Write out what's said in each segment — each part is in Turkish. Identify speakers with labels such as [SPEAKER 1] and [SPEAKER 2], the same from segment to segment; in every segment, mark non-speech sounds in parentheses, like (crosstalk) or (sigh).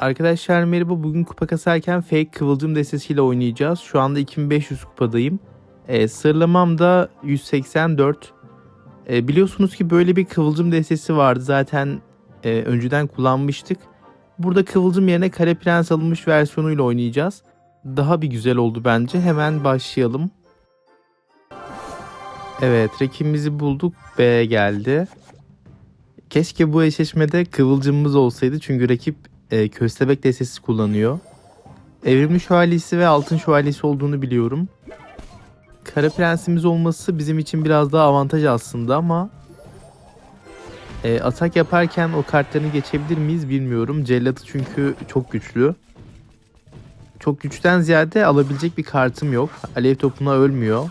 [SPEAKER 1] Arkadaşlar merhaba. Bugün kupa kasarken fake kıvılcım destesiyle oynayacağız. Şu anda 2500 kupadayım. Ee, sırlamam da 184. Ee, biliyorsunuz ki böyle bir kıvılcım destesi vardı. Zaten e, önceden kullanmıştık. Burada kıvılcım yerine kare prens alınmış versiyonuyla oynayacağız. Daha bir güzel oldu bence. Hemen başlayalım. Evet rakibimizi bulduk. B geldi. Keşke bu eşleşmede kıvılcımımız olsaydı. Çünkü rakip e, köstebek destesi kullanıyor. Evrimli şövalyesi ve altın şövalyesi olduğunu biliyorum. Kara prensimiz olması bizim için biraz daha avantaj aslında ama e, atak yaparken o kartlarını geçebilir miyiz bilmiyorum. Cellatı çünkü çok güçlü. Çok güçten ziyade alabilecek bir kartım yok. Alev topuna ölmüyor.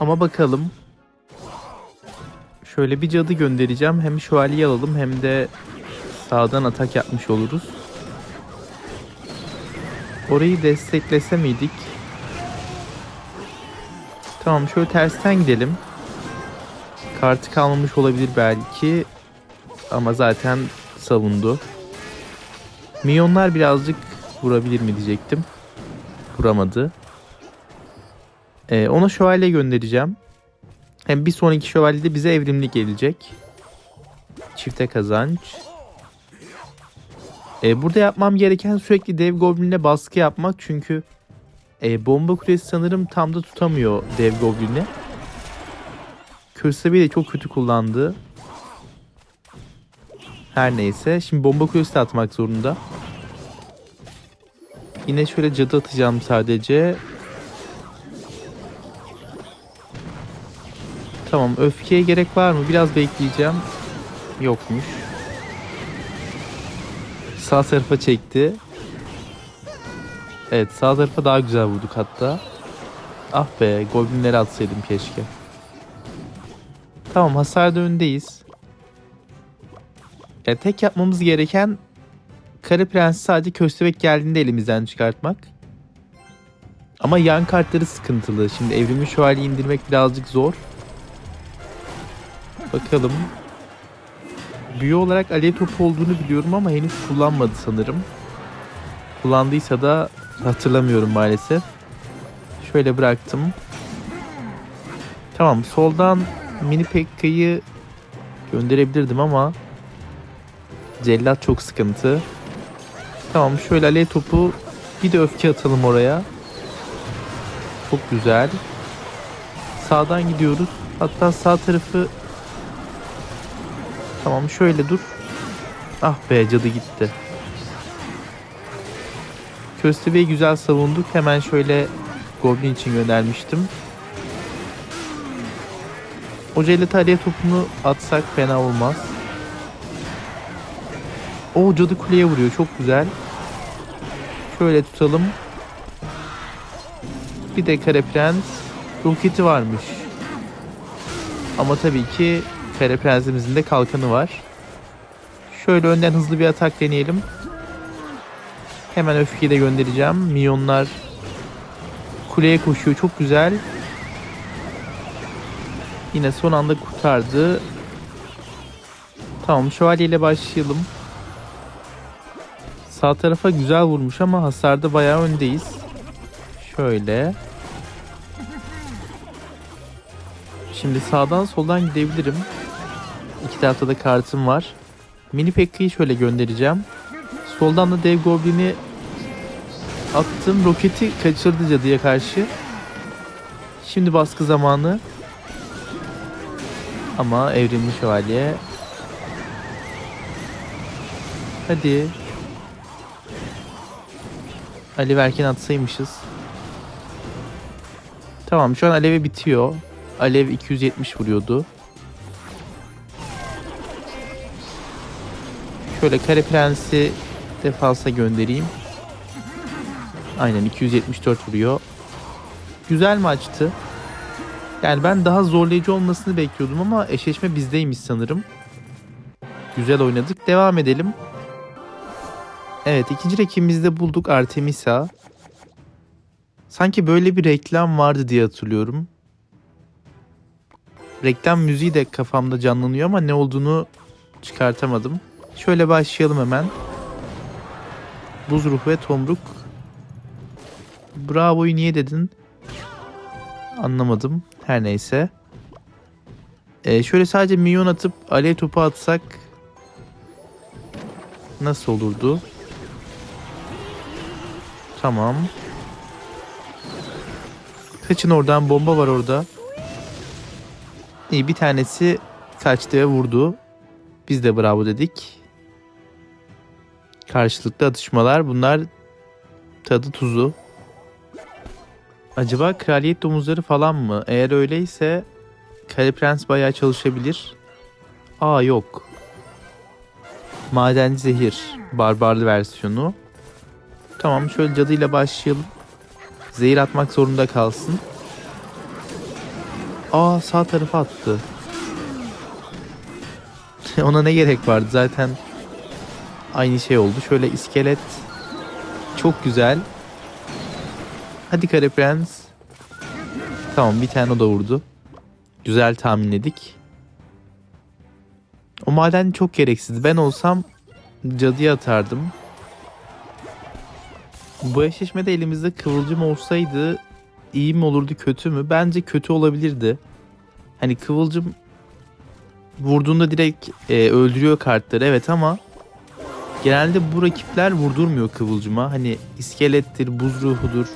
[SPEAKER 1] Ama bakalım. Şöyle bir cadı göndereceğim. Hem şövalyeyi alalım hem de sağdan atak yapmış oluruz. Orayı desteklese miydik? Tamam şöyle tersten gidelim. Kartı kalmamış olabilir belki. Ama zaten savundu. Milyonlar birazcık vurabilir mi diyecektim. Vuramadı. Ee, ona şövalye göndereceğim. Hem bir sonraki şövalye de bize evrimli gelecek. Çifte kazanç. Ee, burada yapmam gereken sürekli dev goblinle baskı yapmak çünkü e, bomba kulesi sanırım tam da tutamıyor dev goblini. Köstebeği de çok kötü kullandı. Her neyse. Şimdi bomba kulesi de atmak zorunda. Yine şöyle cadı atacağım sadece. Tamam öfkeye gerek var mı? Biraz bekleyeceğim. Yokmuş. Sağ tarafa çekti. Evet sağ tarafa daha güzel vurduk hatta. Ah be goblinleri atsaydım keşke. Tamam hasarda öndeyiz. Ya, tek yapmamız gereken Kara Prens'i sadece köstebek geldiğinde elimizden çıkartmak. Ama yan kartları sıkıntılı. Şimdi evrimi şövalye indirmek birazcık zor. Bakalım. Büyü olarak alev topu olduğunu biliyorum ama henüz kullanmadı sanırım. Kullandıysa da hatırlamıyorum maalesef. Şöyle bıraktım. Tamam soldan mini Pekka'yı gönderebilirdim ama cellat çok sıkıntı. Tamam şöyle alev topu bir de öfke atalım oraya. Çok güzel. Sağdan gidiyoruz. Hatta sağ tarafı Tamam şöyle dur. Ah be cadı gitti. Köstebeği güzel savunduk. Hemen şöyle Goblin için göndermiştim. O cellat araya topunu atsak fena olmaz. O cadı kuleye vuruyor. Çok güzel. Şöyle tutalım. Bir de kare prens. Roketi varmış. Ama tabii ki Kara Prensimizin de kalkanı var. Şöyle önden hızlı bir atak deneyelim. Hemen öfkeyi de göndereceğim. Milyonlar kuleye koşuyor. Çok güzel. Yine son anda kurtardı. Tamam şövalye ile başlayalım. Sağ tarafa güzel vurmuş ama hasarda bayağı öndeyiz. Şöyle. Şimdi sağdan soldan gidebilirim. İki tarafta da kartım var. Mini Pekka'yı şöyle göndereceğim. Soldan da dev goblini attım. Roketi kaçırdı cadıya karşı. Şimdi baskı zamanı. Ama evrimli şövalye. Hadi. Alev erken atsaymışız. Tamam şu an alevi bitiyor. Alev 270 vuruyordu. Şöyle kare prensi defansa göndereyim. Aynen 274 vuruyor. Güzel maçtı. Yani ben daha zorlayıcı olmasını bekliyordum ama eşleşme bizdeymiş sanırım. Güzel oynadık. Devam edelim. Evet ikinci rakibimizde bulduk Artemisa. Sanki böyle bir reklam vardı diye hatırlıyorum. Reklam müziği de kafamda canlanıyor ama ne olduğunu çıkartamadım. Şöyle başlayalım hemen. Buz ruhu ve tomruk. Bravo'yu niye dedin? Anlamadım. Her neyse. Ee, şöyle sadece minyon atıp alev topu atsak nasıl olurdu? Tamam. Kaçın oradan bomba var orada. İyi bir tanesi kaçtı ve vurdu. Biz de bravo dedik. Karşılıklı atışmalar bunlar tadı tuzu. Acaba kraliyet domuzları falan mı? Eğer öyleyse Kale Prens bayağı çalışabilir. Aa yok. Madenci zehir. Barbarlı versiyonu. Tamam şöyle cadıyla başlayalım. Zehir atmak zorunda kalsın. Aa sağ tarafa attı. (laughs) Ona ne gerek vardı zaten aynı şey oldu. Şöyle iskelet çok güzel. Hadi kare prens. Tamam bir tane o da vurdu. Güzel tahminledik. O maden çok gereksiz. Ben olsam cadıya atardım. Bu eşleşmede elimizde kıvılcım olsaydı iyi mi olurdu kötü mü? Bence kötü olabilirdi. Hani kıvılcım vurduğunda direkt e, öldürüyor kartları evet ama genelde bu rakipler vurdurmuyor kıvılcıma. Hani iskelettir, buz ruhudur.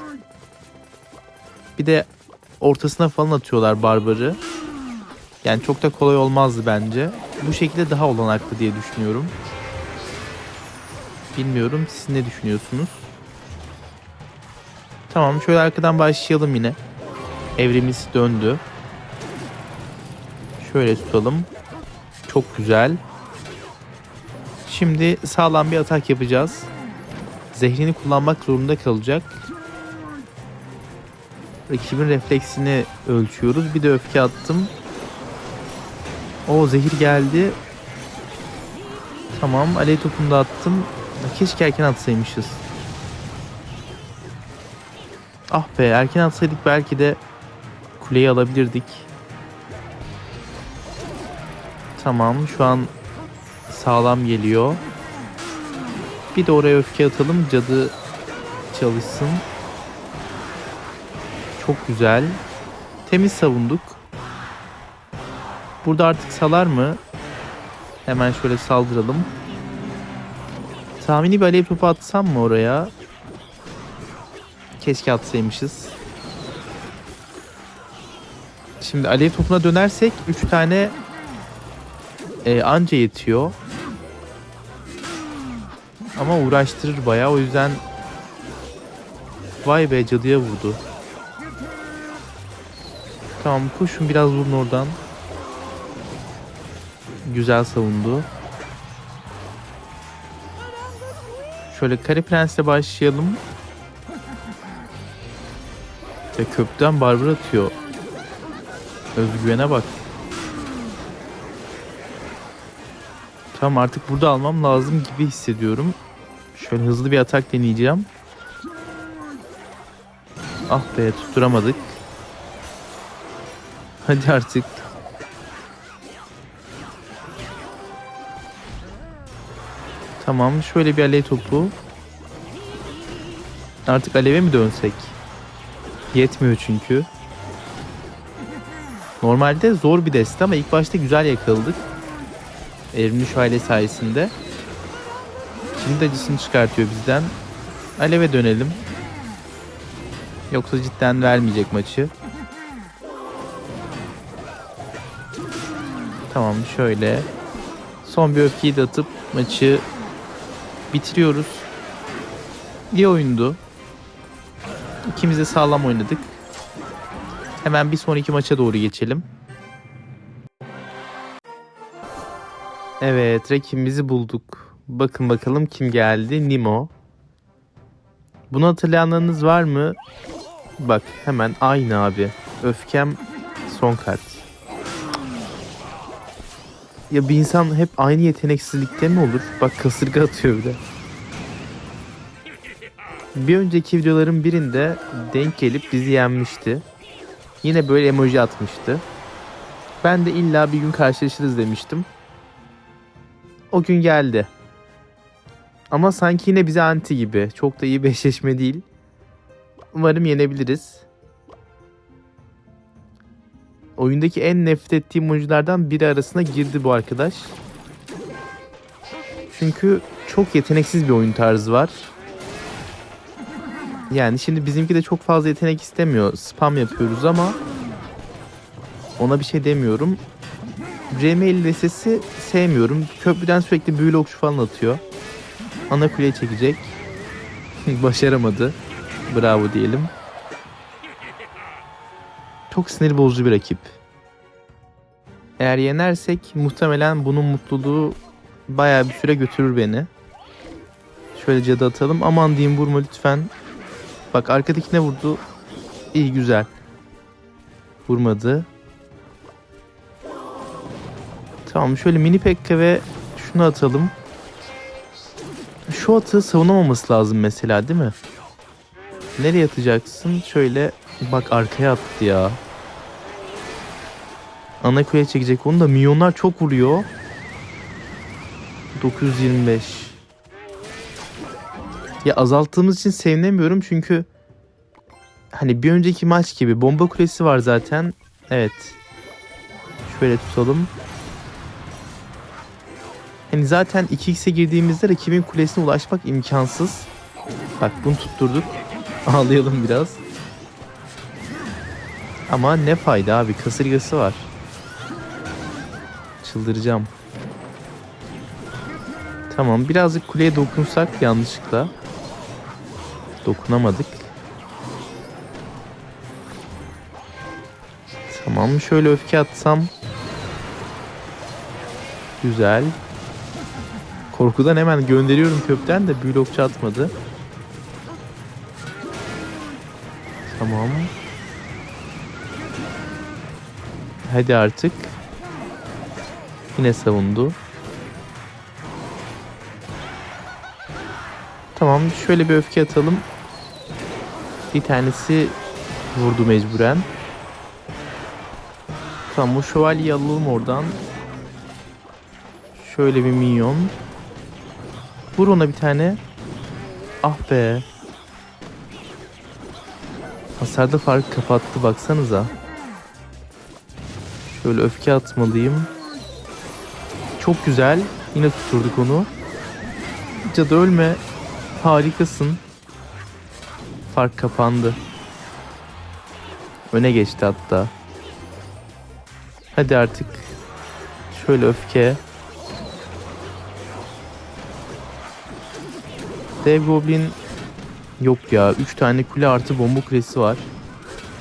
[SPEAKER 1] Bir de ortasına falan atıyorlar barbarı. Yani çok da kolay olmazdı bence. Bu şekilde daha olanaklı diye düşünüyorum. Bilmiyorum siz ne düşünüyorsunuz? Tamam şöyle arkadan başlayalım yine. Evrimiz döndü. Şöyle tutalım. Çok güzel. Şimdi sağlam bir atak yapacağız. Zehrini kullanmak zorunda kalacak. Rakibin refleksini ölçüyoruz. Bir de öfke attım. O zehir geldi. Tamam alev topunu da attım. Keşke erken atsaymışız. Ah be erken atsaydık belki de kuleyi alabilirdik. Tamam şu an sağlam geliyor. Bir de oraya öfke atalım cadı çalışsın. Çok güzel. Temiz savunduk. Burada artık salar mı? Hemen şöyle saldıralım. Tahmini bir alev topu atsam mı oraya? Keşke atsaymışız. Şimdi alev topuna dönersek 3 tane e, anca yetiyor. Ama uğraştırır bayağı o yüzden Vay be cadıya vurdu. Tamam koşun biraz vurun oradan. Güzel savundu. Şöyle Kare Prens'le başlayalım. Ve köprüden barbar atıyor. Özgüvene bak. Tamam artık burada almam lazım gibi hissediyorum. Şöyle hızlı bir atak deneyeceğim. Ah be tutturamadık. Hadi artık. Tamam şöyle bir alev topu. Artık aleve mi dönsek? Yetmiyor çünkü. Normalde zor bir deste ama ilk başta güzel yakaladık. Evrimli şövalye sayesinde. Şimdi acısını çıkartıyor bizden. Aleve dönelim. Yoksa cidden vermeyecek maçı. Tamam şöyle. Son bir öfkeyi de atıp maçı bitiriyoruz. İyi oyundu. İkimiz de sağlam oynadık. Hemen bir sonraki maça doğru geçelim. Evet rakibimizi bulduk. Bakın bakalım kim geldi. Nimo. Bunu hatırlayanlarınız var mı? Bak hemen aynı abi. Öfkem son kart. Ya bir insan hep aynı yeteneksizlikte mi olur? Bak kasırga atıyor bir de. Bir önceki videoların birinde denk gelip bizi yenmişti. Yine böyle emoji atmıştı. Ben de illa bir gün karşılaşırız demiştim. O gün geldi. Ama sanki yine bize anti gibi. Çok da iyi bir eşleşme değil. Umarım yenebiliriz. Oyundaki en nefret ettiğim oyunculardan biri arasına girdi bu arkadaş. Çünkü çok yeteneksiz bir oyun tarzı var. Yani şimdi bizimki de çok fazla yetenek istemiyor. Spam yapıyoruz ama ona bir şey demiyorum. Remail sesi sevmiyorum. Köprüden sürekli büyülü okçu falan atıyor. Ana kuleye çekecek. (laughs) Başaramadı. Bravo diyelim. Çok sinir bozucu bir rakip. Eğer yenersek muhtemelen bunun mutluluğu bayağı bir süre götürür beni. Şöyle cadı atalım. Aman diyeyim vurma lütfen. Bak arkadakine vurdu. İyi güzel. Vurmadı. Tamam şöyle mini pekka ve şunu atalım. Şu atı savunamaması lazım mesela değil mi? Nereye atacaksın? Şöyle bak arkaya attı ya. Ana kuleye çekecek onu da milyonlar çok vuruyor. 925. Ya azalttığımız için sevinemiyorum çünkü hani bir önceki maç gibi bomba kulesi var zaten. Evet. Şöyle tutalım. Hani zaten 2x'e girdiğimizde rakibin kulesine ulaşmak imkansız. Bak bunu tutturduk. (laughs) Ağlayalım biraz. Ama ne fayda abi kasırgası var. Çıldıracağım. Tamam birazcık kuleye dokunsak yanlışlıkla. Dokunamadık. Tamam şöyle öfke atsam. Güzel. Korkudan hemen gönderiyorum kökten de blokçu atmadı. Tamam. Hadi artık. Yine savundu. Tamam şöyle bir öfke atalım. Bir tanesi vurdu mecburen. Tamam bu şövalyeyi alalım oradan. Şöyle bir minyon. Vur ona bir tane. Ah be. Hasarda fark kapattı baksanıza. Şöyle öfke atmalıyım. Çok güzel. Yine tuturduk onu. Cadı ölme. Harikasın. Fark kapandı. Öne geçti hatta. Hadi artık. Şöyle öfke. Dev Goblin yok ya. 3 tane kule artı bomba kulesi var.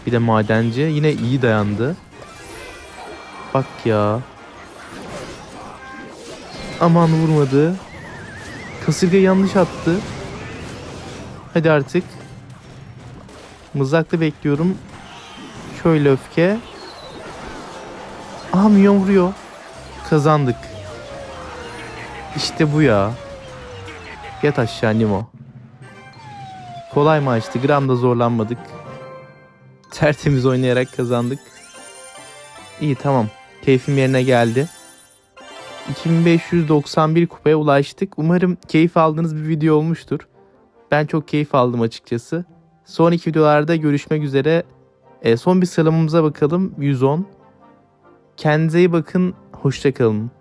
[SPEAKER 1] Bir de madenci. Yine iyi dayandı. Bak ya. Aman vurmadı. Kasırga yanlış attı. Hadi artık. Mızrakla bekliyorum. Şöyle öfke. Aha milyon vuruyor. Kazandık. İşte bu ya. Yat aşağı Nimo. Kolay maçtı. Gram da zorlanmadık. Tertemiz oynayarak kazandık. İyi tamam. Keyfim yerine geldi. 2591 kupaya ulaştık. Umarım keyif aldığınız bir video olmuştur. Ben çok keyif aldım açıkçası. Sonraki videolarda görüşmek üzere. E, son bir sıralamamıza bakalım. 110. Kendinize iyi bakın. Hoşçakalın.